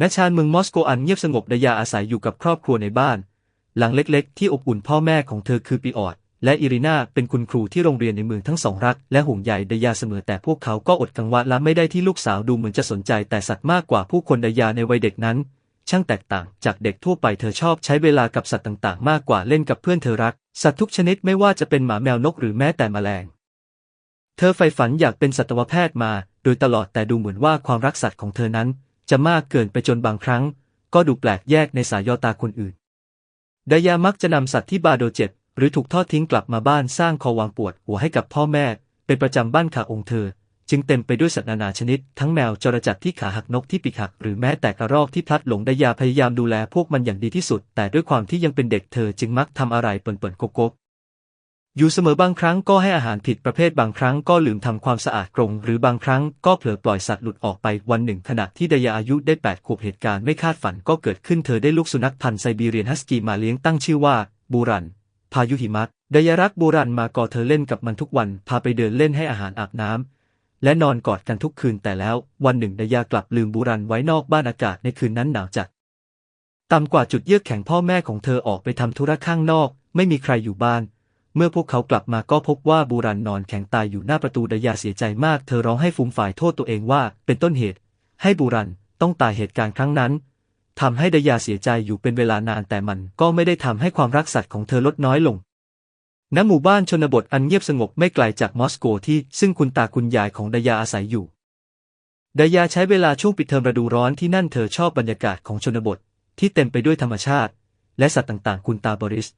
ณชานเมืองมอสโกอันเงียบสงบดายาอาศัยอยู่กับครอบครัวในบ้าน หลังเล็กๆ ที่อบอุ่นพ่อแม่ของเธอคือปีออด และอิรินาเป็นคุณครูที่โรงเรียนในเมืองทั้งสองรัก และห่วงใยดายาเสมอแต่พวกเขาก็อดกังวลละไม่ได้ที่ลูกสาวดูเหมือนจะสนใจแต่สัตว์มากกว่าผู้คนดายาในวัยเด็กนั้น ช่างแตกต่างจากเด็กทั่วไปเธอชอบใช้เวลากับสัตว์ต่างๆ มากกว่าเล่นกับเพื่อนเธอรัก สัตว์ทุกชนิดไม่ว่าจะเป็นหมาแมวนกหรือแม้แต่แมลงเธอใฝ่ฝันอยากเป็นสัตวแพทย์มา โดยตลอดแต่ดูเหมือนว่าความรักสัตว์ของเธอนั้น จะมากเกินไปจนบางครั้ง ก็ดูแปลกแยกในสายยอตาคนอื่น ดายามักจะนำสัตว์ที่บาดเจ็บหรือถูกทอดทิ้งกลับมาบ้านสร้างคอวางปวดหัวให้กับพ่อแม่ เป็นประจำบ้านขาองค์เธอ จึงเต็มไปด้วยสัตว์นานาชนิด ทั้งแมวจระจัดที่ขาหักนกที่ปีกหัก หรือแม้แต่กระรอกที่พลัดหลงดายาพยายามดูแลพวกมันอย่างดีที่สุด แต่ด้วยความที่ยังเป็นเด็กเธอจึงมักทำอะไรเปิ่นๆโกก อยู่เสมอบางครั้งก็ให้อาหารผิดประเภทบางครั้งก็ลืมทำความสะอาดกรง หรือบางครั้งก็เผลอปล่อยสัตว์หลุดออกไปวันหนึ่งขณะที่ดายาอายุได้แปดขวบเหตุการณ์ไม่คาดฝันก็เกิดขึ้นเธอได้ลูกสุนัขพันธุ์ไซบีเรียนฮัสกี้มาเลี้ยงตั้งชื่อว่าบูรัน พายุหิมะดายารักบูรันมาก่อเธอเล่นกับมันทุกวันพาไปเดินเล่นให้อาหารอาบน้ำและนอนกอดกันทุกคืนแต่แล้ว วันหนึ่งดายากลับลืมบูรันไว้นอกบ้านอากาศในคืนนั้นหนาวจัดต่ำกว่าจุดเยือกแข็งพ่อแม่ของเธอออกไปทำธุระข้างนอก ไม่มีใครอยู่บ้าน เมื่อพวกเขากลับมาก็พบว่าบูรันนอนแข็งตายอยู่หน้าประตูดายาเสียใจมาก เธอร้องให้ฟูมฝ่ายโทษตัวเองว่า เป็นต้นเหตุ ให้บูรันต้องตายเหตุการณ์ครั้งนั้นทำให้ดายาเสียใจอยู่เป็นเวลานานแต่มันก็ไม่ได้ทำให้ความรักสัตว์ของเธอลดน้อยลงณหมู่บ้านชนบทอันเงียบสงบไม่ไกลจากมอสโกที่ซึ่งคุณตาคุณยายของดายาอาศัยอยู่ ดายาใช้เวลาช่วงปิดเทอมฤดูร้อนที่นั่นเธอชอบบรรยากาศของชนบทที่เต็มไปด้วยธรรมชาติ และสัตว์ต่างๆ คุณตาบริส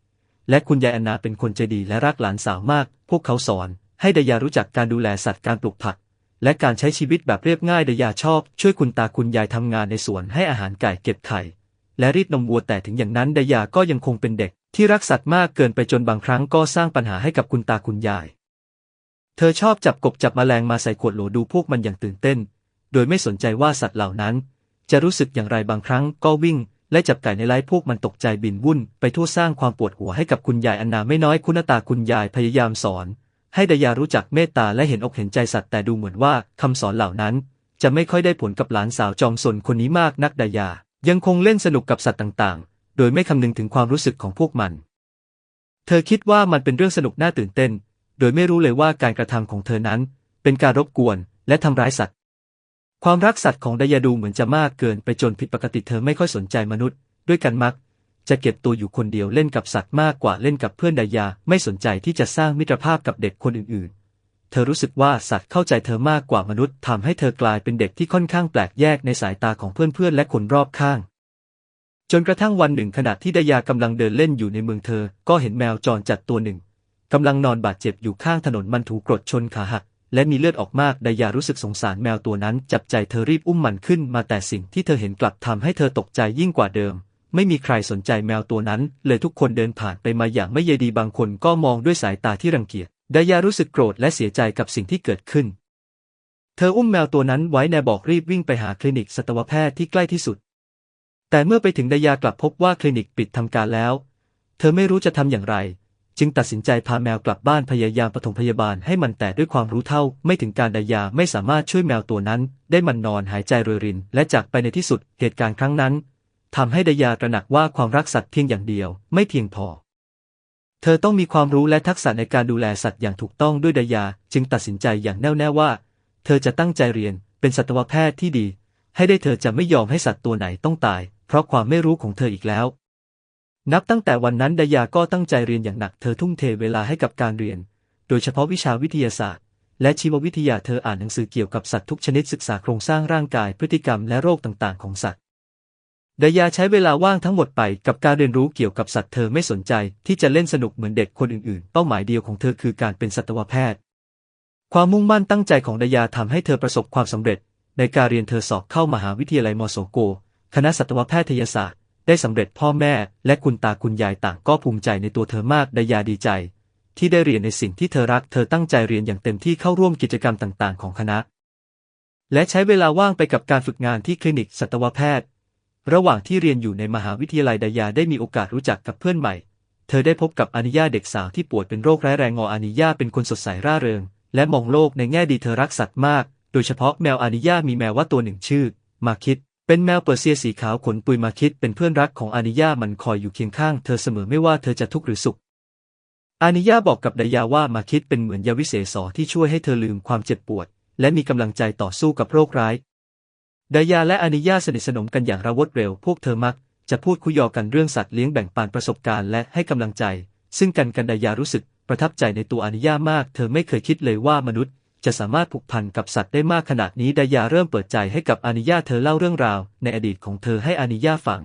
และคุณยายอนนาเป็นคนใจดีและรักหลานสาวมาก พวกเขาสอนให้ดายารู้จักการดูแลสัตว์การปลูกผัก และการใช้ชีวิตแบบเรียบง่ายดายาชอบ ช่วยคุณตาคุณยายทำงานในสวนให้อาหารไก่เก็บไข่ และรีดนมวัวแต่ถึงอย่างนั้นดายาก็ยังคงเป็นเด็ก ที่รักสัตว์มากเกินไปจนบางครั้งก็สร้างปัญหาให้กับคุณตาคุณยาย เธอชอบจับกบจับมแมลงมาใส่ขวดโหลดูพวกมันอย่างตื่นเต้น โดยไม่สนใจว่าสัตว์เหล่านั้น จะรู้สึกอย่างไรบางครั้งก็วิ่ง และจับไก่ในไร่พวกมันตกใจบินวุ่น ไปทั่วสร้างความปวดหัวให้กับคุณยายอันนาไม่น้อยคุณตาคุณยายพยายามสอน ให้ดายารู้จักเมตตาและเห็นอกเห็นใจสัตว์แต่ดูเหมือนว่าคำสอนเหล่านั้น จะไม่ค่อยได้ผลกับหลานสาวจอมสนคนนี้มากนักดายา ยังคงเล่นสนุกกับสัตว์ต่างๆ โดยไม่คำนึงถึงความรู้สึกของพวกมัน เธอคิดว่ามันเป็นเรื่องสนุกน่าตื่นเต้น โดยไม่รู้เลยว่าการกระทำของเธอนั้น เป็นการรบกวนและทำร้ายสัตว์ ความรักสัตว์ของดายาดูเหมือนจะมากเกินไปจนผิดปกติเธอไม่ค่อยสนใจมนุษย์ ด้วยกันมัก จะเก็บตัวอยู่คนเดียวเล่นกับสัตว์มากกว่าเล่นกับเพื่อนดายาไม่สนใจที่จะสร้างมิตรภาพกับเด็กคนอื่นๆ เธอรู้สึกว่าสัตว์เข้าใจเธอมากกว่ามนุษย์ทำให้เธอกลายเป็นเด็กที่ค่อนข้างแปลกแยกในสายตาของเพื่อนๆและคนรอบข้าง จนกระทั่งวันหนึ่งขณะที่ดายากำลังเดินเล่นอยู่ในเมืองเธอ ก็เห็นแมวจรจัดตัวหนึ่งกำลังนอนบาดเจ็บอยู่ข้างถนนมันถูกกรดชนขาหัก และมีเลือดออกมากดายารู้สึกสงสารแมวตัวนั้น จับใจเธอรีบอุ้มมันขึ้นมาแต่สิ่งที่เธอเห็นกลับทำให้เธอตกใจยิ่งกว่าเดิม ไม่มีใครสนใจแมวตัวนั้น เลยทุกคนเดินผ่านไปมาอย่างไม่เยดีบางคนก็มองด้วยสายตาที่รังเกียจดายารู้สึกโกรธและเสียใจกับสิ่งที่เกิดขึ้น เธออุ้มแมวตัวนั้นไว้ในบอกรีบวิ่งไปหาคลินิกสัตวแพทย์ที่ใกล้ที่สุด แต่เมื่อไปถึงดายากลับพบว่าคลินิกปิดทำการแล้ว เธอไม่รู้จะทำอย่างไร จึงตัดสินใจพาแมวกลับบ้านพยายามปฐมพยาบาลให้มันแต่ด้วยความรู้เท่า ไม่ถึงการดายาไม่สามารถช่วยแมวตัวนั้น ได้มันนอนหายใจรวยริน และจากไปในที่สุดเหตุการณ์ครั้งนั้นทำให้ดายาตระหนักว่าความรักสัตว์เพียงอย่างเดียวไม่เพียงพอ เธอต้องมีความรู้และทักษะในการดูแลสัตว์อย่างถูกต้องด้วยดายา จึงตัดสินใจอย่างแน่วแน่ว่า เธอจะตั้งใจเรียนเป็นสัตวแพทย์ที่ดี ให้ได้เธอจะไม่ยอมให้สัตว์ตัวไหนต้องตาย เพราะความไม่รู้ของเธออีกแล้ว นับตั้งแต่วันนั้นดายาก็ตั้งใจเรียนอย่างหนักเธอทุ่มเทเวลาให้กับการเรียน โดยเฉพาะวิชาวิทยาศาสตร์ และชีววิทยาเธออ่านหนังสือเกี่ยวกับสัตว์ทุกชนิดศึกษาโครงสร้างร่างกายพฤติกรรมและโรคต่างๆ ของสัตว์ดายาใช้เวลาว่างทั้งหมดไปกับการเรียนรู้เกี่ยวกับสัตว์เธอไม่สนใจที่จะเล่นสนุกเหมือนเด็กคนอื่นๆ เป้าหมายเดียวของเธอคือการเป็นสัตวแพทย์ ความมุ่งมั่นตั้งใจของดายาทำให้เธอประสบความสำเร็จ ในการเรียนเธอสอบเข้ามหาวิทยาลัยมอโซโก คณะสัตวแพทยศาสตร์ ได้สำเร็จพ่อแม่และคุณตาคุณยายต่างก็ภูมิใจในตัวเธอมากดายาดีใจ ที่ได้เรียนในสิ่งที่เธอรัก เธอตั้งใจเรียนอย่างเต็มที่เข้าร่วมกิจกรรมต่างๆ ของคณะ และใช้เวลาว่างไปกับการฝึกงานที่คลินิกสัตวแพทย์ ระหว่างที่เรียนอยู่ในมหาวิทยาลัยดายาได้มีโอกาสรู้จักกับเพื่อนใหม่ เธอได้พบกับอานิยาเด็กสาวที่ป่วยเป็นโรคร้ายแรงงออานิยาเป็นคนสดใสร่าเริง และมองโลกในแง่ดีเธอรักสัตว์มาก โดยเฉพาะแมวอานิยามีแมวว่าตัวหนึ่งชื่อ มาคิด เป็นแมวเปอร์เซียสีขาวขนปุยมาคิดเป็นเพื่อนรักของอานิยามันคอยอยู่เคียงข้างเธอเสมอไม่ว่าเธอจะทุกข์หรือสุข อานิยาบอกกับไดยาว่ามาคิดเป็นเหมือนยาวิเศษสอที่ช่วยให้เธอลืมความเจ็บปวด และมีกำลังใจต่อสู้กับโรคร้ายไดยาและอานิยาสนิทสนมกันอย่างระวดเร็ว พวกเธอมัก จะพูดคุยยอกันเรื่องสัตว์เลี้ยงแบ่งปันประสบการณ์และให้กำลังใจ ซึ่งกันกันไดยารู้สึกประทับใจในตัวอานิยามาก เธอไม่เคยคิดเลยว่ามนุษย์ จะสามารถผูกพันกับสัตว์ได้มากขนาดนี้ไดยาเริ่มเปิดใจให้กับอานิยาเธอเล่าเรื่องราว ในอดีตของเธอให้อานิยาฟัง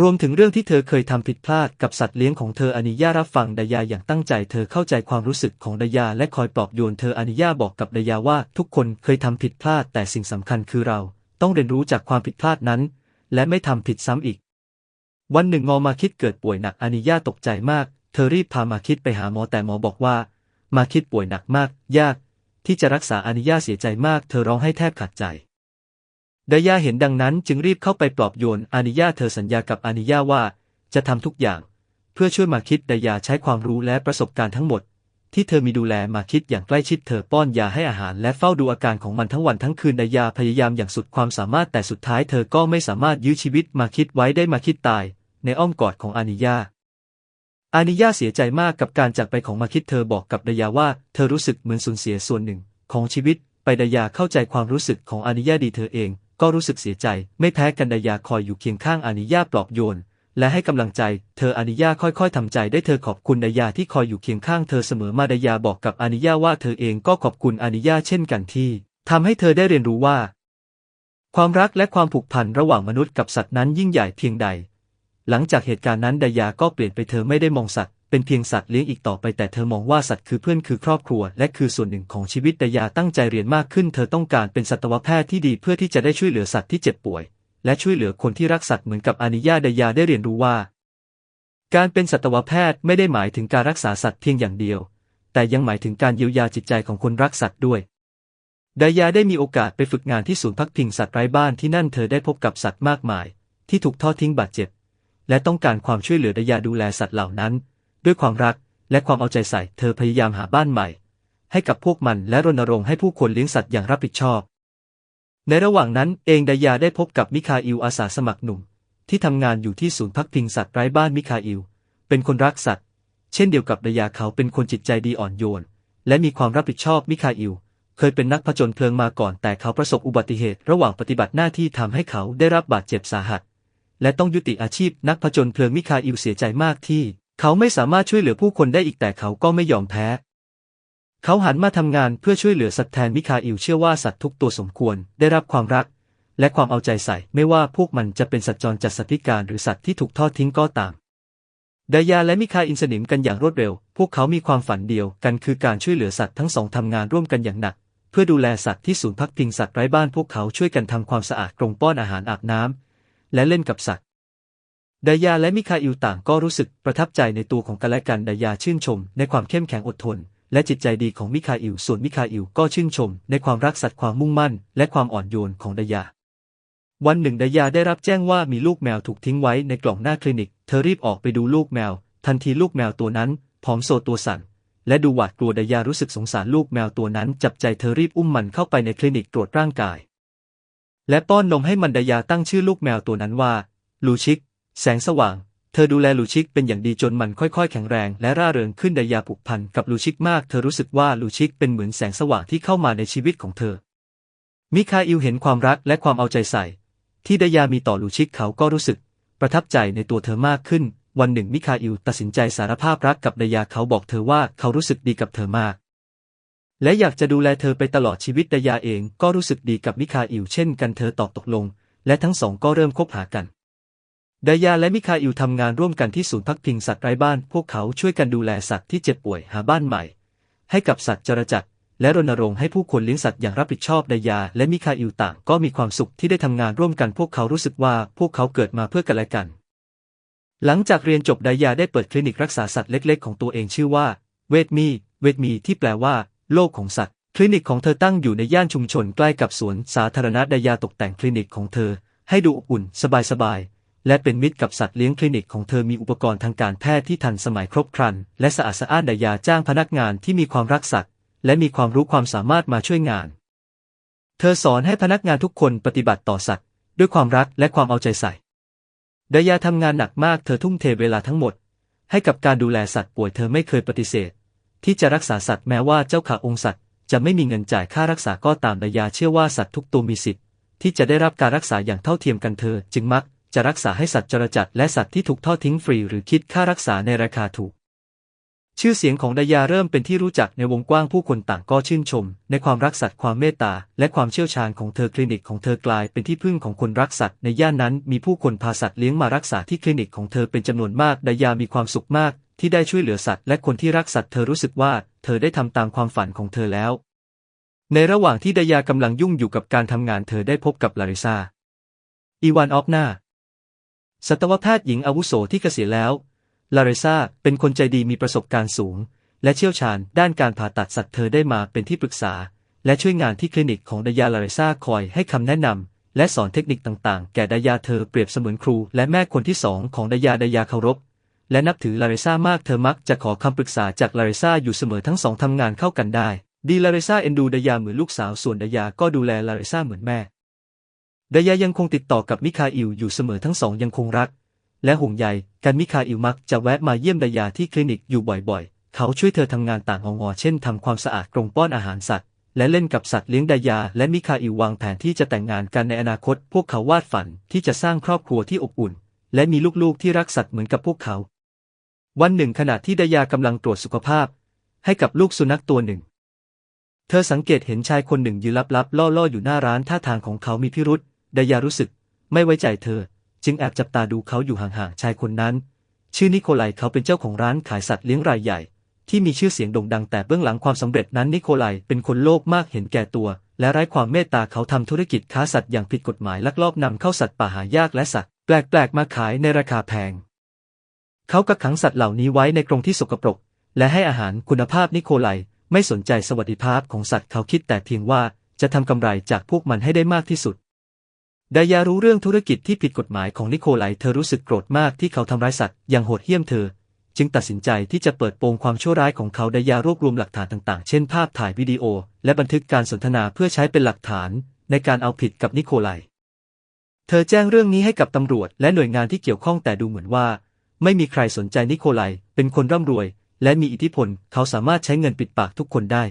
รวมถึงเรื่องที่เธอเคยทำผิดพลาดกับสัตว์เลี้ยงของเธออานิยารับฟังไดยาอย่างตั้งใจเธอเข้าใจความรู้สึกของไดยาและคอยปลอบโยนเธออานิยาบอกกับไดยาว่าทุกคนเคยทำผิดพลาดแต่สิ่งสำคัญคือเรา ต้องเรียนรู้จากความผิดพลาดนั้น และไม่ทำผิดซ้ำอีก วันหนึ่งงอมาคิดเกิดป่วยหนักอานิยาตกใจมาก เธอรีบพามาคิดไปหาหมอแต่หมอบอกว่า มาคิดป่วยหนักมาก ยาก ที่จะรักษาอานิยาเสียใจมากเธอร้องให้แทบขาดใจไดยาเห็นดังนั้นจึงรีบเข้าไปปลอบโยนอานิยาเธอสัญญากับอานิยาว่า จะทำทุกอย่าง เพื่อช่วยมาคิดไดยาใช้ความรู้และประสบการณ์ทั้งหมด ที่เธอมีดูแลมาคิดอย่างใกล้ชิดเธอป้อนยาให้อาหารและเฝ้าดูอาการของมันทั้งวันทั้งคืนไดยาพยายามอย่างสุดความสามารถแต่สุดท้ายเธอก็ไม่สามารถยื้อชีวิตมาคิดไว้ได้มาคิดตาย ในอ้อมกอดของอานิยา อานิยาเสียใจมากกับการจากไปของมาคิดเธอบอกกับไดยาว่า เธอรู้สึกเหมือนสูญเสียส่วนหนึ่ง ของชีวิต ไปไดยาเข้าใจความรู้สึกของอานิยาดีเธอเอง ก็รู้สึกเสียใจ ไม่แพ้กันไดยาคอยอยู่เคียงข้างอานิยาปลอบโยน และให้กำลังใจ เธออานิยาค่อยๆทำใจได้เธอขอบคุณไดยาที่คอยอยู่เคียงข้างเธอเสมอมาไดยาบอกกับอานิยาว่าเธอเองก็ขอบคุณอานิยาเช่นกันที่ทำให้เธอได้เรียนรู้ว่า ความรักและความผูกพันระหว่างมนุษย์กับสัตว์นั้นยิ่งใหญ่เพียงใด หลังจากเหตุการณ์นั้นไดยาก็เปลี่ยนไปเธอไม่ได้มองสัตว์เป็นเพียงสัตว์เลี้ยงอีกต่อไปแต่เธอมองว่าสัตว์คือเพื่อนคือครอบครัว และคือส่วนหนึ่งของชีวิตไดยาตั้งใจเรียนมากขึ้น เธอต้องการเป็นสัตวแพทย์ที่ดีเพื่อที่จะได้ช่วยเหลือสัตว์ที่เจ็บป่วย และช่วยเหลือคนที่รักสัตว์เหมือนกับอานิยาไดยาได้เรียนรู้ว่า การเป็นสัตวแพทย์ไม่ได้หมายถึงการรักษาสัตว์เพียงอย่างเดียว แต่ยังหมายถึงการเยียวยาจิตใจของคนรักสัตว์ด้วยไดยาได้มีโอกาสไปฝึกงานที่ศูนย์พักพิงสัตว์ไร้บ้านที่นั่นเธอได้พบกับสัตว์มากมาย ที่ถูกทอดทิ้งบาดเจ็บ และต้องการความช่วยเหลือดยาดูแลสัตว์เหล่านั้น ด้วยความรักและความเอาใจใส่เธอพยายามหาบ้านใหม่ ให้กับพวกมันและรณรงค์ให้ผู้คนเลี้ยงสัตว์อย่างรับผิดชอบ ในระหว่างนั้นเองไดยาได้พบกับมิคาอิลอาสาสมัครหนุ่ม ที่ทำงานอยู่ที่ศูนย์พักพิงสัตว์ไร้บ้านมิคาอิลเป็นคนรักสัตว์ เช่นเดียวกับไดยาเขาเป็นคนจิตใจดีอ่อนโยน และมีความรับผิดชอบมิคาอิลเคยเป็นนักผจญเพลิงมาก่อนแต่เขาประสบอุบัติเหตุระหว่างปฏิบัติหน้าที่ทำให้เขาได้รับบาดเจ็บสาหัส และต้องยุติอาชีพนักผจญเพลิงมิคาอิลเสียใจมากที่ เขาไม่สามารถช่วยเหลือผู้คนได้อีกแต่เขาก็ไม่ยอมแพ้ เขาหันมาทำงานเพื่อช่วยเหลือสัตว์แทนมิคาอิลเชื่อว่าสัตว์ทุกตัวสมควรได้รับความรัก และความเอาใจใส่ ไม่ว่าพวกมันจะเป็นสัตว์จรจัดสัตว์พิการหรือสัตว์ที่ถูกทอดทิ้งก็ตามไดยาและมิคาอินสนิมกันอย่างรวดเร็ว พวกเขามีความฝันเดียวกันคือการช่วยเหลือสัตว์ทั้งสองทำงานร่วมกันอย่างหนัก เพื่อดูแลสัตว์ที่ศูนย์พักพิงสัตว์ไร้บ้านพวกเขาช่วยกันทำความสะอาดกรงป้อนอาหารอาบน้ำ และเล่นกับสัตว์ไดยาและมิคาอิลต่างก็รู้สึกประทับใจในตัวของกันและกันไดยาชื่นชม ในความเข้มแข็งอดทน และจิตใจดีของมิคาอิลส่วนมิคาอิลก็ชื่นชม ในความรักสัตว์ความมุ่งมั่น และความอ่อนโยนของไดยา วันหนึ่งไดยาได้รับแจ้งว่ามีลูกแมวถูกทิ้งไว้ในกล่องหน้าคลินิก เธอรีบออกไปดูลูกแมว ทันทีลูกแมวตัวนั้นผอมโซตัวสั่นและดูหวาดกลัวไดยารู้สึกสงสารลูกแมวตัวนั้น จับใจเธอรีบอุ้มมันเข้าไปในคลินิกตรวจร่างกาย และป้อนนมให้มันไดยาตั้งชื่อลูกแมวตัวนั้นว่า ลูชิก แสงสว่าง เธอดูแลลูชิกเป็นอย่างดีจนมันค่อยๆ แข็งแรงและร่าเริงขึ้นไดยาผูกพันกับลูชิกมาก เธอรู้สึกว่าลูชิกเป็นเหมือนแสงสว่างที่เข้ามาในชีวิตของเธอ มิคาอิลเห็นความรักและความเอาใจใส่ ที่ไดยามีต่อลูชิกเขาก็รู้สึก ประทับใจในตัวเธอมากขึ้น วันหนึ่งมิคาอิลตัดสินใจสารภาพรักกับไดยาเขาบอกเธอว่าเขารู้สึกดีกับเธอมาก และอยากจะดูแลเธอไปตลอดชีวิตไดยาเองก็รู้สึกดีกับมิคาอิลเช่นกันเธอตอบตกลง และทั้งสองก็เริ่มคบหากันไดยาและมิคาอิลทำงานร่วมกันที่ศูนย์พักพิงสัตว์ไร้บ้าน พวกเขาช่วยกันดูแลสัตว์ที่เจ็บป่วยหาบ้านใหม่ ให้กับสัตว์จรจัดและรณรงค์ให้ผู้คนเลี้ยงสัตว์อย่างรับผิดชอบไดยาและมิคาอิลต่างก็มีความสุขที่ได้ทำงานร่วมกันพวกเขารู้สึกว่าพวกเขาเกิดมาเพื่อกันและกัน หลังจากเรียนจบไดยาได้เปิดคลินิกรักษาสัตว์เล็ก ๆ ของตัวเองชื่อว่า เวทมี เวทมีที่แปลว่า โลกของสัตว์ คลินิกของเธอตั้งอยู่ในย่านชุมชนใกล้กับสวนสาธารณะไดยาตกแต่งคลินิกของเธอ ให้ดูอบอุ่นสบายๆ และเป็นมิตรกับสัตว์เลี้ยงคลินิกของเธอมีอุปกรณ์ทางการแพทย์ที่ทันสมัยครบครัน และสะอาดสะอ้านไดยาจ้างพนักงานที่มีความรักสัตว์ และมีความรู้ความสามารถมาช่วยงาน เธอสอนให้พนักงานทุกคนปฏิบัติต่อสัตว์ ด้วยความรักและความเอาใจใส่ดายาทำงานหนักมากเธอทุ่มเทเวลาทั้งหมด ให้กับการดูแลสัตว์ป่วยเธอไม่เคยปฏิเสธ ที่จะรักษาสัตว์แม้ว่าเจ้าขาองค์สัตว์จะไม่มีเงินจ่ายค่ารักษาก็ตามดายาเชื่อว่าสัตว์ทุกตัวมีสิทธิ์ที่จะได้รับการรักษาอย่างเท่าเทียมกันเธอ จึงมักจะรักษาให้สัตว์จรจัดและสัตว์ที่ถูกทอดทิ้งฟรีหรือคิดค่ารักษาในราคาถูก ชื่อเสียงของดายาเริ่มเป็นที่รู้จักในวงกว้างผู้คนต่างก็ชื่นชม ในความรักสัตว์ความเมตตา และความเชี่ยวชาญของเธอคลินิกของเธอกลายเป็นที่พึ่งของคนรักสัตว์ในย่านนั้นมีผู้คนพาสัตว์เลี้ยงมารักษาที่คลินิกของเธอเป็นจำนวนมากดายามีความสุขมาก ที่ได้ช่วยเหลือสัตว์และคนที่รักสัตว์เธอรู้สึกว่า เธอได้ทำตามความฝันของเธอแล้ว ในระหว่างที่ดายากำลังยุ่งอยู่กับการทำงานเธอได้พบกับลาริซาอีวานอฟนาสัตวแพทย์หญิงอาวุโสที่เกษียณแล้ว ลาเริซาเป็นคนใจดีมีประสบการณ์สูง และเชี่ยวชาญด้านการผ่าตัดสัตว์เธอได้มาเป็นที่ปรึกษา และช่วยงานที่คลินิกของดายาลาเริซาคอยให้คำแนะนำและสอนเทคนิคต่างๆ แก่ดายาเธอเปรียบเสมือนครู และแม่คนที่สองของดายาดายาเคารพ และนับถือลาเริซามากเธอมักจะขอคำปรึกษาจากลาเริซาอยู่เสมอทั้งสองทำงานเข้ากันได้ ดีลาเริซาเอ็นดูดายาเหมือนลูกสาวส่วนดายาก็ดูแลลาเริซาเหมือนแม่ ดายายังคงติดต่อกับมิคาอิลอยู่เสมอทั้งสองยังคงรัก และห่วงใยกันมิคาอิลมักจะแวะมาเยี่ยมดายาที่คลินิกอยู่บ่อยๆ เขาช่วยเธอทำงานต่างงอๆเช่นทำความสะอาดกรงป้อนอาหารสัตว์ และเล่นกับสัตว์เลี้ยงดายา และมิคาอิลวางแผนที่จะแต่งงานกันในอนาคต พวกเขาวาดฝันที่จะสร้างครอบครัวที่อบอุ่น และมีลูกๆที่รักสัตว์เหมือนกับพวกเขา วันหนึ่งขณะที่ดายากำลังตรวจสุขภาพ ให้กับลูกสุนัขตัวหนึ่ง เธอสังเกตเห็นชายคนหนึ่งยืนลับๆล่อๆอยู่หน้าร้านท่าทางของเขามีพิรุษดายารู้สึก ไม่ไว้ใจเธอ จึงแอบจับตาดูเขาอยู่ห่างๆชายคนนั้น ชื่อนิโคลัยเขาเป็นเจ้าของร้านขายสัตว์เลี้ยงรายใหญ่ ที่มีชื่อเสียงโด่งดังแต่เบื้องหลังความสำเร็จนั้นนิโคลัยเป็นคนโลภมากเห็นแก่ตัว และไร้ความเมตตาเขาทำธุรกิจค้าสัตว์อย่างผิดกฎหมายลักลอบนำเข้าสัตว์ป่าหายากและสัตว์แปลกๆมาขายในราคาแพง เขากักขังสัตว์เหล่านี้ไว้ในกรงที่สกปรก และให้อาหารคุณภาพนิโคลัยไม่สนใจสวัสดิภาพของสัตว์เขาคิดแต่เพียงว่าจะทำกำไรจากพวกมันให้ได้มากที่สุด ดายารู้เรื่องธุรกิจที่ผิดกฎหมายของนิโคลัยเธอรู้สึกโกรธมากที่เขาทำร้ายสัตว์อย่างโหดเหี้ยมเธอ จึงตัดสินใจที่จะเปิดโปงความชั่วร้ายของเขาดายารวบรวมหลักฐานต่างๆ เช่นภาพถ่ายวิดีโอ และบันทึกการสนทนาเพื่อใช้เป็นหลักฐานในการเอาผิดกับนิโคลัยเธอแจ้งเรื่องนี้ให้กับตำรวจและหน่วยงานที่เกี่ยวข้องแต่ดูเหมือนว่า ไม่มีใครสนใจนิโคลัยเป็นคนร่ำรวย และมีอิทธิพล เขาสามารถใช้เงินปิดปากทุกคนได้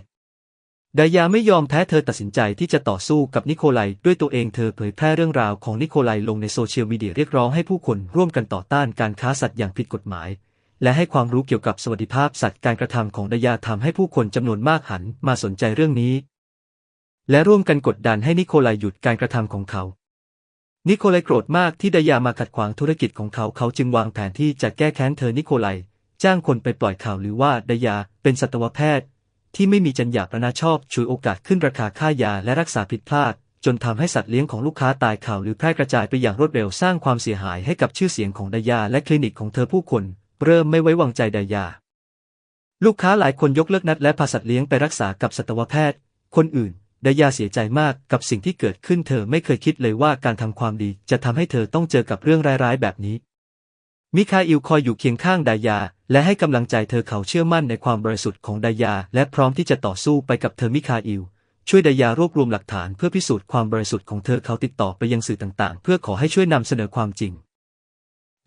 ดายาไม่ยอมแพ้เธอตัดสินใจที่จะต่อสู้กับนิโคลัยด้วยตัวเองเธอเผยแพร่เรื่องราวของนิโคลัยลงในโซเชียลมีเดียเรียกร้องให้ผู้คนร่วมกันต่อต้านการค้าสัตว์อย่างผิดกฎหมาย และให้ความรู้เกี่ยวกับสวัสดิภาพสัตว์การกระทำของดายาทำให้ผู้คนจำนวนมากหันมาสนใจเรื่องนี้ และร่วมกันกดดันให้นิโคลัยหยุดการกระทำของเขา นิโคลัยโกรธมากที่ดายามาขัดขวางธุรกิจของเขาเขาจึงวางแผนที่จะแก้แค้นเธอนิโคลัยจ้างคนไปปล่อยข่าวหรือว่าดายาเป็นสัตวแพทย์ ที่ไม่มีจรรยาบรรณาชอบช่วยโอกาสขึ้นราคาค่ายาและรักษาผิดพลาด จนทำให้สัตว์เลี้ยงของลูกค้าตายข่าวหรือแพร่กระจายไปอย่างรวดเร็วสร้างความเสียหายให้กับชื่อเสียงของดายาและคลินิกของเธอผู้คน เริ่มไม่ไว้วางใจดายา ลูกค้าหลายคนยกเลิกนัดและพาสัตว์เลี้ยงไปรักษากับสัตวแพทย์ คนอื่นดายาเสียใจมากกับสิ่งที่เกิดขึ้นเธอไม่เคยคิดเลยว่าการทำความดีจะทำให้เธอต้องเจอกับเรื่องร้ายๆแบบนี้ มิคาอิลคอยอยู่เคียงข้างดายา และให้กำลังใจเธอเขาเชื่อมั่นในความบริสุทธิ์ของดายา และพร้อมที่จะต่อสู้ไปกับเธอมิคาอิลช่วยดายารวบรวมหลักฐานเพื่อพิสูจน์ความบริสุทธิ์ของเธอเขาติดต่อไปยังสื่อต่างๆ เพื่อขอให้ช่วยนำเสนอความจริง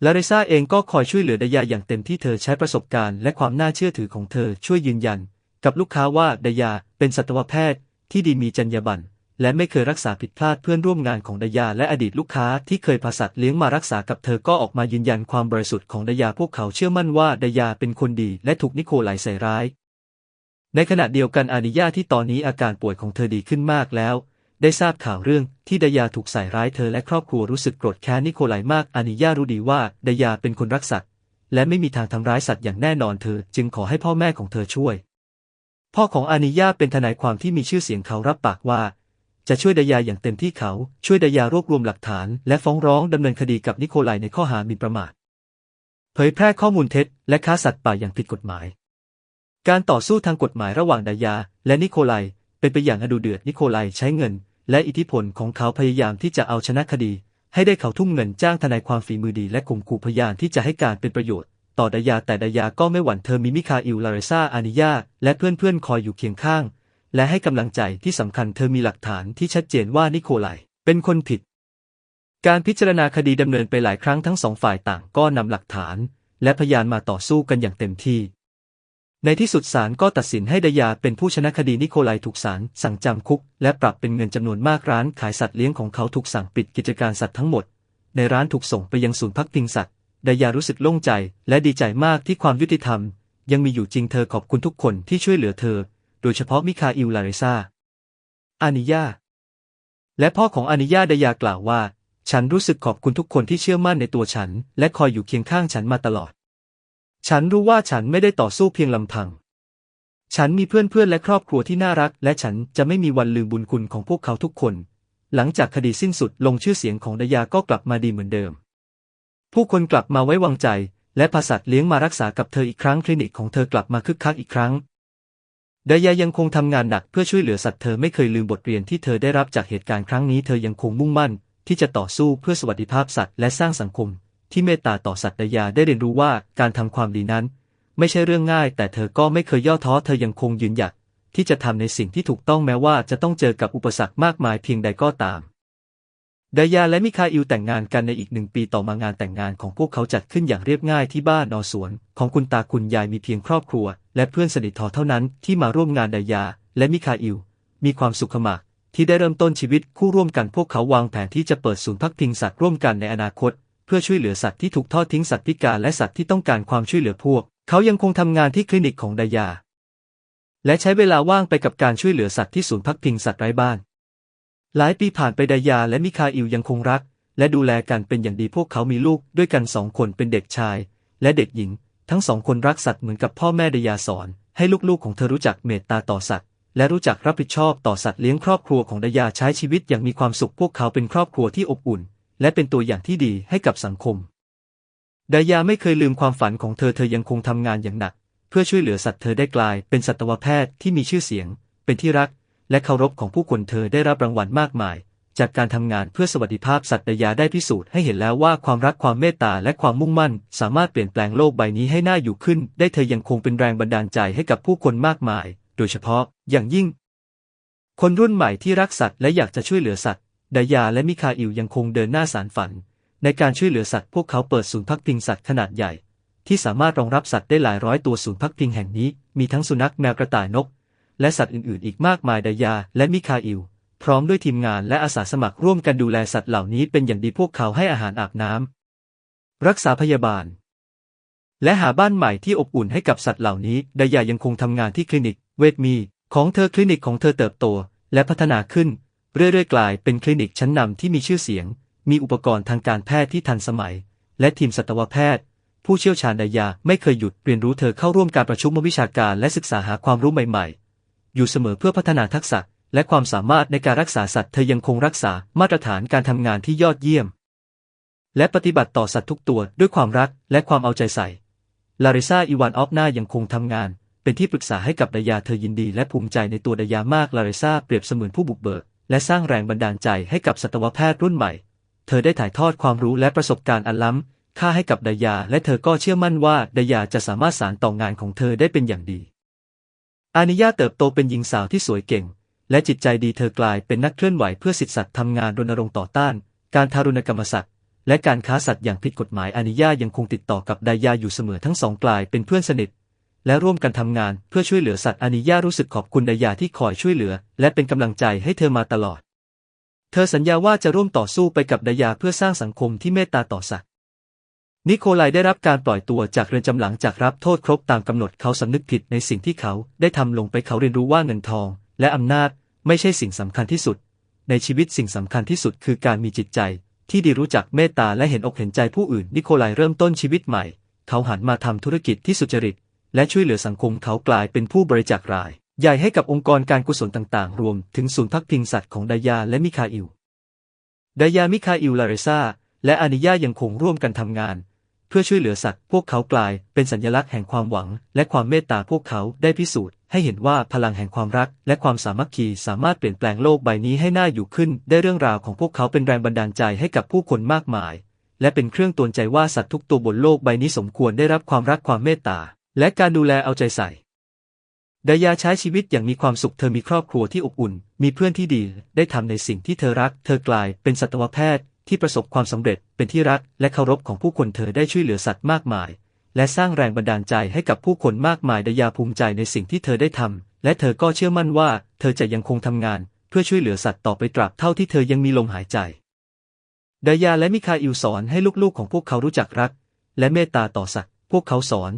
ลาเรซ่าเองก็คอยช่วยเหลือดายาอย่างเต็มที่เธอใช้ประสบการณ์และความน่าเชื่อถือของเธอช่วยยืนยัน กับลูกค้าว่าดายาเป็นสัตวแพทย์ที่ดีมีจรรยาบรรณ และไม่เคยรักษาผิดพลาดเพื่อนร่วมงานของดายาและอดีตลูกค้าที่เคยพาสัตว์เลี้ยงมารักษากับเธอก็ออกมายืนยันความบริสุทธิ์ของดายาพวกเขาเชื่อมั่นว่าดายาเป็นคนดีและถูกนิโคลัยใส่ร้าย ในขณะเดียวกันอานิยาที่ตอนนี้อาการป่วยของเธอดีขึ้นมากแล้ว ได้ทราบข่าวเรื่องที่ดายาถูกใส่ร้ายเธอและครอบครัวรู้สึกโกรธแค้นนิโคลัยมากอานิยารู้ดีว่าดายาเป็นคนรักสัตว์และไม่มีทางทำร้ายสัตว์อย่างแน่นอนเธอ จึงขอให้พ่อแม่ของเธอช่วย พ่อของอานิยาเป็นทนายความที่มีชื่อเสียงเขารับปากว่า จะช่วยดายาอย่างเต็มที่เขาช่วยดายารวบรวมหลักฐาน และฟ้องร้องดำเนินคดีกับนิโคลัยในข้อหาหมิ่นประมาท เผยแพร่ข้อมูลเท็จ และค้าสัตว์ป่าอย่างผิดกฎหมาย การต่อสู้ทางกฎหมายระหว่างดายา และนิโคลัยเป็นไปอย่างอดูเดือดนิโคลัยใช้เงิน และอิทธิพลของเขาพยายามที่จะเอาชนะคดี ให้ได้เขาทุ่มเงินจ้างทนายความฝีมือดีและข่มขู่พยานที่จะให้การเป็นประโยชน์ต่อดายาแต่ดายาก็ไม่หวั่นเธอมีมิคาอิลลาเรซาอานิยาและเพื่อนๆคอยอยู่เคียงข้าง และให้กำลังใจที่สำคัญเธอมีหลักฐานที่ชัดเจนว่านิโคลัยเป็นคนผิด การพิจารณาคดีดำเนินไปหลายครั้งทั้งสองฝ่ายต่างก็นำหลักฐาน และพยานมาต่อสู้กันอย่างเต็มที่ ในที่สุดศาลก็ตัดสินให้ดายาเป็นผู้ชนะคดีนิโคลัยถูกศาลสั่งจำคุก และปรับเป็นเงินจำนวนมากร้านขายสัตว์เลี้ยงของเขาถูกสั่งปิดกิจการสัตว์ทั้งหมด ในร้านถูกส่งไปยังศูนย์พักพิงสัตว์ดายารู้สึกโล่งใจ และดีใจมากที่ความยุติธรรม ยังมีอยู่จริงเธอขอบคุณทุกคนที่ช่วยเหลือเธอ โดยเฉพาะมิคาอิลลาเรซาอานิยา และพ่อของอานิยาไดายากล่าวว่า ฉันรู้สึกขอบคุณทุกคนที่เชื่อมั่นในตัวฉัน และคอยอยู่เคียงข้างฉันมาตลอด ฉันรู้ว่าฉันไม่ได้ต่อสู้เพียงลำพัง ฉันมีเพื่อนๆและครอบครัวที่น่ารัก และฉันจะไม่มีวันลืมบุญคุณของพวกเขาทุกคน หลังจากคดีสิ้นสุดลงชื่อเสียงของดายาก็กลับมาดีเหมือนเดิม ผู้คนกลับมาไว้วางใจ และพาสัตว์เลี้ยงมารักษากับเธออีกครั้งคลินิกของเธอกลับมาคึกคักอีกครั้ง ดายายังคงทำงานหนักเพื่อช่วยเหลือสัตว์เธอไม่เคยลืมบทเรียนที่เธอได้รับจากเหตุการณ์ครั้งนี้เธอยังคงมุ่งมั่น ที่จะต่อสู้เพื่อสวัสดิภาพสัตว์และสร้างสังคม ที่เมตตาต่อสัตว์ดายาได้เรียนรู้ว่าการทำความดีนั้น ไม่ใช่เรื่องง่าย แต่เธอก็ไม่เคยย่อท้อเธอยังคงยืนหยัดที่จะทำในสิ่งที่ถูกต้องแม้ว่าจะต้องเจอกับอุปสรรคมากมายเพียงใดก็ตาม ดายาและมิคาอิลแต่งงานกันในอีกหนึ่งปีต่อมางานแต่งงานของพวกเขาจัดขึ้นอย่างเรียบง่ายที่บ้านนอสวน ของคุณตาคุณยายมีเพียงครอบครัว และเพื่อนสนิททอเท่านั้นที่มาร่วมงานดายาและมิคาอิล มีความสุขมากที่ได้เริ่มต้นชีวิตคู่ร่วมกันพวกเขาวางแผนที่จะเปิดศูนย์พักพิงสัตว์ร่วมกันในอนาคต เพื่อช่วยเหลือสัตว์ที่ถูกทอดทิ้งสัตว์พิการและสัตว์ที่ต้องการความช่วยเหลือพวก เขายังคงทำงานที่คลินิกของดายา และใช้เวลาว่างไปกับการช่วยเหลือสัตว์ที่ศูนย์พักพิงสัตว์ไร้บ้าน หลายปีผ่านไปดายาและมิคาอิลยังคงรัก และดูแลกันเป็นอย่างดีพวกเขามีลูกด้วยกันสองคนเป็นเด็กชาย และเด็กหญิง ทั้งสองคนรักสัตว์เหมือนกับพ่อแม่ดายาสอน ให้ลูกๆของเธอรู้จักเมตตาต่อสัตว์ และรู้จักรับผิดชอบต่อสัตว์เลี้ยงครอบครัวของดายาใช้ชีวิตอย่างมีความสุขพวกเขาเป็นครอบครัวที่อบอุ่น และเป็นตัวอย่างที่ดีให้กับสังคมดายาไม่เคยลืมความฝันของเธอเธอยังคงทำงานอย่างหนัก เพื่อช่วยเหลือสัตว์เธอได้กลายเป็นสัตวแพทย์ที่มีชื่อเสียง เป็นที่รัก และเคารพของผู้คนเธอได้รับรางวัลมากมาย จากการทำงานเพื่อสวัสดิภาพสัตว์ดยาได้พิสูจน์ให้เห็นแล้วว่าความรักความเมตตาและความมุ่งมั่น สามารถเปลี่ยนแปลงโลกใบนี้ให้น่าอยู่ขึ้น ได้เธอยังคงเป็นแรงบันดาลใจให้กับผู้คนมากมาย โดยเฉพาะ อย่างยิ่ง คนรุ่นใหม่ที่รักสัตว์และอยากจะช่วยเหลือสัตว์ดายาและมิคาอิลยังคงเดินหน้าสารฝัน ในการช่วยเหลือสัตว์พวกเขาเปิดศูนย์พักพิงสัตว์ขนาดใหญ่ที่สามารถรองรับสัตว์ได้หลายร้อยตัวศูนย์พักพิงแห่งนี้ มีทั้งสุนัขแมวกระต่ายนก และสัตว์อื่นๆ อีกมากมายดายา และมิคาอิล พร้อมด้วยทีมงานและอาสาสมัครร่วมกันดูแลสัตว์เหล่านี้เป็นอย่างดีพวกเขาให้อาหารอาบน้ำรักษาพยาบาล และหาบ้านใหม่ที่อบอุ่นให้กับสัตว์เหล่านี้ดายายังคงทำงานที่คลินิก เวทมี ของเธอคลินิกของเธอเติบโต และพัฒนาขึ้น เรื่อยๆ กลายเป็นคลินิกชั้นนำที่มีชื่อเสียง มีอุปกรณ์ทางการแพทย์ที่ทันสมัย และทีมสัตวแพทย์ผู้เชี่ยวชาญดายาไม่เคยหยุดเรียนรู้เธอเข้าร่วมการประชุมวิชาการและศึกษาหาความรู้ใหม่ ๆ อยู่เสมอเพื่อพัฒนาทักษะ และความสามารถในการรักษาสัตว์เธอยังคงรักษามาตรฐานการทำงานที่ยอดเยี่ยม และปฏิบัติต่อสัตว์ทุกตัวด้วยความรักและความเอาใจใส่ ลาริซาอีวานออฟนายังคงทำงาน เป็นที่ปรึกษาให้กับดายาเธอยินดี และภูมิใจในตัวดายามากลาริซาเปรียบเสมือนผู้บุกเบิก และสร้างแรงบันดาลใจให้กับสัตวแพทย์รุ่นใหม่ เธอได้ถ่ายทอดความรู้และประสบการณ์อันล้ำค่าให้กับดายา และเธอก็เชื่อมั่นว่าดายาจะสามารถสานต่องานของเธอได้เป็นอย่างดี อานิยาเติบโตเป็นหญิงสาวที่สวยเก่ง และจิตใจดีเธอกลายเป็นนักเคลื่อนไหวเพื่อสิทธิสัตว์ทำงานรณรงค์ต่อต้าน การทารุณกรรมสัตว์และการค้าสัตว์อย่างผิดกฎหมายอานิยายังคงติดต่อกับไดยาอยู่เสมอทั้งสองกลายเป็นเพื่อนสนิท และร่วมกันทำงานเพื่อช่วยเหลือสัตว์อานิยารู้สึกขอบคุณไดยาที่คอยช่วยเหลือ และเป็นกำลังใจให้เธอมาตลอด เธอสัญญาว่าจะร่วมต่อสู้ไปกับไดยาเพื่อสร้างสังคมที่เมตตาต่อสัตว์ นิโคลัยได้รับการปล่อยตัวจากเรือนจำหลังจากรับโทษครบตามกำหนดเขาสำนึกผิดในสิ่งที่เขาได้ทำลงไปเขาเรียนรู้ว่าเงินทอง และอำนาจไม่ใช่สิ่งสำคัญที่สุด ในชีวิตสิ่งสำคัญที่สุดคือการมีจิตใจ ที่ดีรู้จักเมตตาและเห็นอกเห็นใจผู้อื่น นิโคลัยเริ่มต้นชีวิตใหม่ เขาหันมาทำธุรกิจที่สุจริต และช่วยเหลือสังคมเขากลายเป็นผู้บริจาคราย ใหญ่ให้กับองค์กรการกุศลต่างๆ รวมถึงศูนย์พักพิงสัตว์ของดายาและมิคาอิลดายามิคาอิลลาเรซาและอานิยายังคงร่วมกันทำงาน เพื่อช่วยเหลือสัตว์ พวกเขากลายเป็นสัญลักษณ์แห่งความหวัง และความเมตตาพวกเขาได้พิสูจน์ ให้เห็นว่าพลังแห่งความรัก และความสามัคคีสามารถเปลี่ยนแปลงโลกใบนี้ให้น่าอยู่ขึ้น ได้เรื่องราวของพวกเขาเป็นแรงบันดาลใจให้กับผู้คนมากมาย และเป็นเครื่องตือนใจว่าสัตว์ทุกตัวบนโลกใบนี้สมควรได้รับความรักความเมตตา และการดูแลเอาใจใส่ดายาใช้ชีวิตอย่างมีความสุขเธอมีครอบครัวที่อบอุ่น มีเพื่อนที่ดี ได้ทำในสิ่งที่เธอรัก เธอกลายเป็นสัตวแพทย์ ที่ประสบความสำเร็จเป็นที่รักและเคารพของผู้คนเธอได้ช่วยเหลือสัตว์มากมาย และสร้างแรงบันดาลใจให้กับผู้คนมากมายดายาภูมิใจในสิ่งที่เธอได้ทำและเธอก็เชื่อมั่นว่าเธอจะยังคงทำงาน เพื่อช่วยเหลือสัตว์ต่อไปตราบเท่าที่เธอยังมีลมหายใจดายาและมิคาอิลสอนให้ลูกๆของพวกเขารู้จักรัก และเมตตาต่อสัตว์ พวกเขาสอน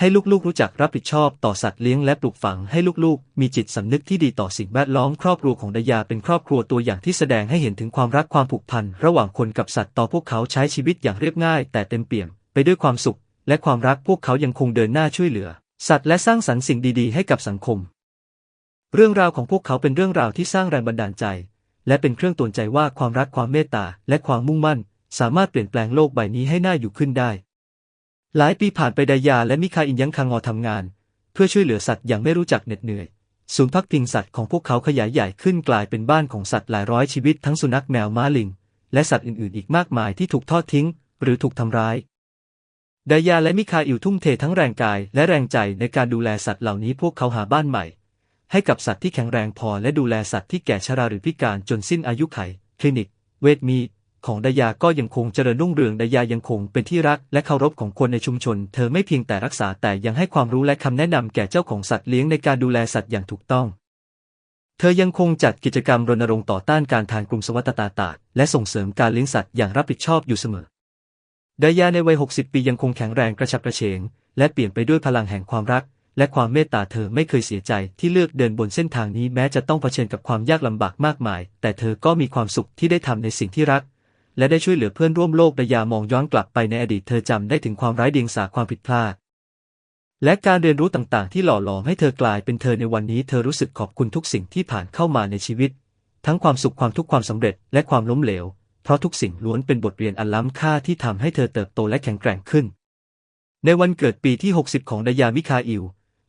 ให้ลูกๆรู้จักรับผิดชอบต่อสัตว์เลี้ยงและปลูกฝังให้ลูกๆ มีจิตสำนึกที่ดีต่อสิ่งแวดล้อมครอบครัวของดายาเป็นครอบครัวตัวอย่างที่แสดงให้เห็นถึงความรักความผูกพันระหว่างคนกับสัตว์ต่อพวกเขาใช้ชีวิตอย่างเรียบง่าย แต่เต็มเปี่ยมไปด้วยความสุข และความรักพวกเขายังคงเดินหน้าช่วยเหลือ สัตว์และสร้างสรรค์สิ่งดีๆ ให้กับสังคม เรื่องราวของพวกเขาเป็นเรื่องราวที่สร้างแรงบันดาลใจ และเป็นเครื่องตวนใจว่าความรักความเมตตาและความมุ่งมั่น สามารถเปลี่ยนแปลงโลกใบนี้ให้น่าอยู่ขึ้นได้ หลายปีผ่านไปดายาและมิคาอินยังคังอทำงาน เพื่อช่วยเหลือสัตว์อย่างไม่รู้จักเหน็ดเหนื่อย ศูนย์พักพิงสัตว์ของพวกเขาขยายใหญ่ขึ้นกลายเป็นบ้านของสัตว์หลายร้อยชีวิตทั้งสุนัขแมวม้าลิง และสัตว์อื่นๆ อีกมากมายที่ถูกทอดทิ้ง หรือถูกทำร้ายดายาและมิคาอิลทุ่มเททั้งแรงกายและแรงใจในการดูแลสัตว์เหล่านี้พวกเขาหาบ้านใหม่ ให้กับสัตว์ที่แข็งแรงพอและดูแลสัตว์ที่แก่ชราหรือพิการจนสิ้นอายุไข คลินิก เวชมี ของดายาก็ยังคงเจริญรุ่งเรืองดายายังคงเป็นที่รักและเคารพของคนในชุมชน เธอไม่เพียงแต่รักษาแต่ยังให้ความรู้และคำแนะนำแก่เจ้าของสัตว์เลี้ยงในการดูแลสัตว์อย่างถูกต้อง เธอยังคงจัดกิจกรรมรณรงค์ต่อต้านการทานกลุ่มสวัสดตาตาดและส่งเสริมการเลี้ยงสัตว์อย่างรับผิดชอบอยู่เสมอ ดายาในวัย 60 ปียังคงแข็งแรงกระฉับกระเฉง และเปลี่ยนไปด้วยพลังแห่งความรัก และความเมตตาเธอไม่เคยเสียใจที่เลือกเดินบนเส้นทางนี้แม้จะต้องเผชิญกับความยากลำบากมากมาย แต่เธอก็มีความสุขที่ได้ทำในสิ่งที่รัก และได้ช่วยเหลือเพื่อนร่วมโลกดยามองย้อนกลับไปในอดีตเธอจำได้ถึงความร้ายเดียงสาความผิดพลาด และการเรียนรู้ต่างๆ ที่หล่อหลอมให้เธอกลายเป็นเธอในวันนี้เธอรู้สึกขอบคุณทุกสิ่งที่ผ่านเข้ามาในชีวิต ทั้งความสุขความทุกข์ความสำเร็จและความล้มเหลว เพราะทุกสิ่งล้วนเป็นบทเรียนอันล้ำค่าที่ทำให้เธอเติบโตและแข็งแกร่งขึ้น ในวันเกิดปีที่ 60 ของดายามิคาอิล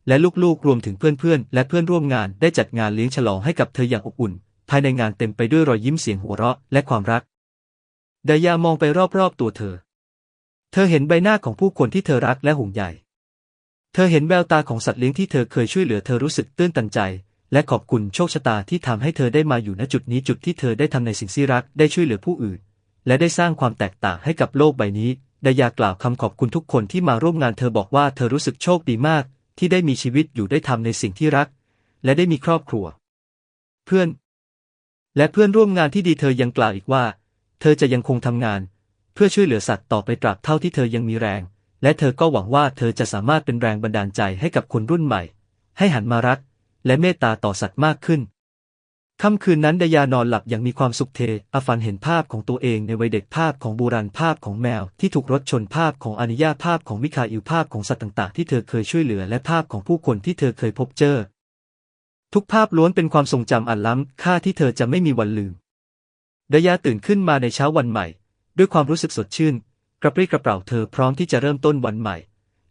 และลูกๆ รวมถึงเพื่อนๆ และเพื่อนร่วมงานได้จัดงานเลี้ยงฉลองให้กับเธออย่างอบอุ่น ภายในงานเต็มไปด้วยรอยยิ้มเสียงหัวเราะและความรัก ดายามองไปรอบๆตัวเธอ เธอเห็นใบหน้าของผู้คนที่เธอรักและห่วงใย เธอเห็นแววตาของสัตว์เลี้ยงที่เธอเคยช่วยเหลือเธอรู้สึกตื้นตันใจ และขอบคุณโชคชะตาที่ทำให้เธอได้มาอยู่ณจุดนี้จุดที่เธอได้ทำในสิ่งที่รักได้ช่วยเหลือผู้อื่น และได้สร้างความแตกต่างให้กับโลกใบนี้ดายากล่าวคำขอบคุณทุกคนที่มาร่วมงานเธอบอกว่าเธอรู้สึกโชคดีมาก ที่ได้มีชีวิตอยู่ได้ทำในสิ่งที่รัก และได้มีครอบครัว เพื่อน และเพื่อนร่วมงานที่ดีเธอยังกล่าวอีกว่า เธอจะยังคงทำงาน เพื่อช่วยเหลือสัตว์ต่อไปตราบเท่าที่เธอยังมีแรง และเธอก็หวังว่าเธอจะสามารถเป็นแรงบันดาลใจให้กับคนรุ่นใหม่ ให้หันมารัก และเมตตาต่อสัตว์มากขึ้นค่ำคืนนั้นดายานอนหลับอย่างมีความสุขเทอาฝันเห็นภาพของตัวเองในวัยเด็กภาพของบูรันภาพของแมวที่ถูกรถชนภาพของอนิยาภาพของมิคาอิลภาพของสัตว์ต่าง ๆ ที่เธอเคยช่วยเหลือและภาพของผู้คนที่เธอเคยพบเจอ ทุกภาพล้วนเป็นความทรงจำอันล้ำค่าที่เธอจะไม่มีวันลืม ดายาตื่นขึ้นมาในเช้าวันใหม่ ด้วยความรู้สึกสดชื่น กระปรี้กระเปร่าเธอพร้อมที่จะเริ่มต้นวันใหม่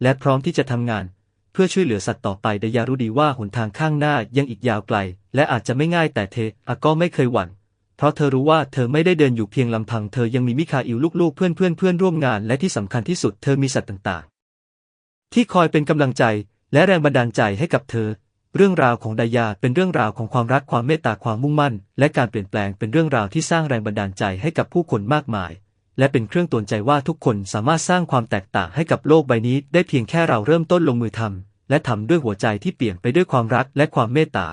และพร้อมที่จะทำงาน เพื่อช่วยเหลือสัตว์ต่อไปดายารู้ดีว่าหนทางข้างหน้ายังอีกยาวไกล และอาจจะไม่ง่ายแต่เธออะก็ไม่เคยหวั่นเพราะเธอรู้ว่าเธอไม่ได้เดินอยู่เพียงลำพังเธอยังมีมิคาอิลลูกๆเพื่อนเพื่อนเพื่อนร่วมงานและที่สำคัญที่สุดเธอมีสัตว์ต่างๆ ที่คอยเป็นกำลังใจและแรงบันดาลใจให้กับเธอ เรื่องราวของดายาเป็นเรื่องราวของความรักความเมตตาความมุ่งมั่น และการเปลี่ยนแปลงเป็นเรื่องราวที่สร้างแรงบันดาลใจให้กับผู้คนมากมาย และเป็นเครื่องตวนใจว่าทุกคนสามารถสร้างความแตกต่างให้กับโลกใบนี้ ได้เพียงแค่เราเริ่มต้นลงมือทำและทำด้วยหัวใจที่เปลี่ยนไปด้วยความรักและความเมตตา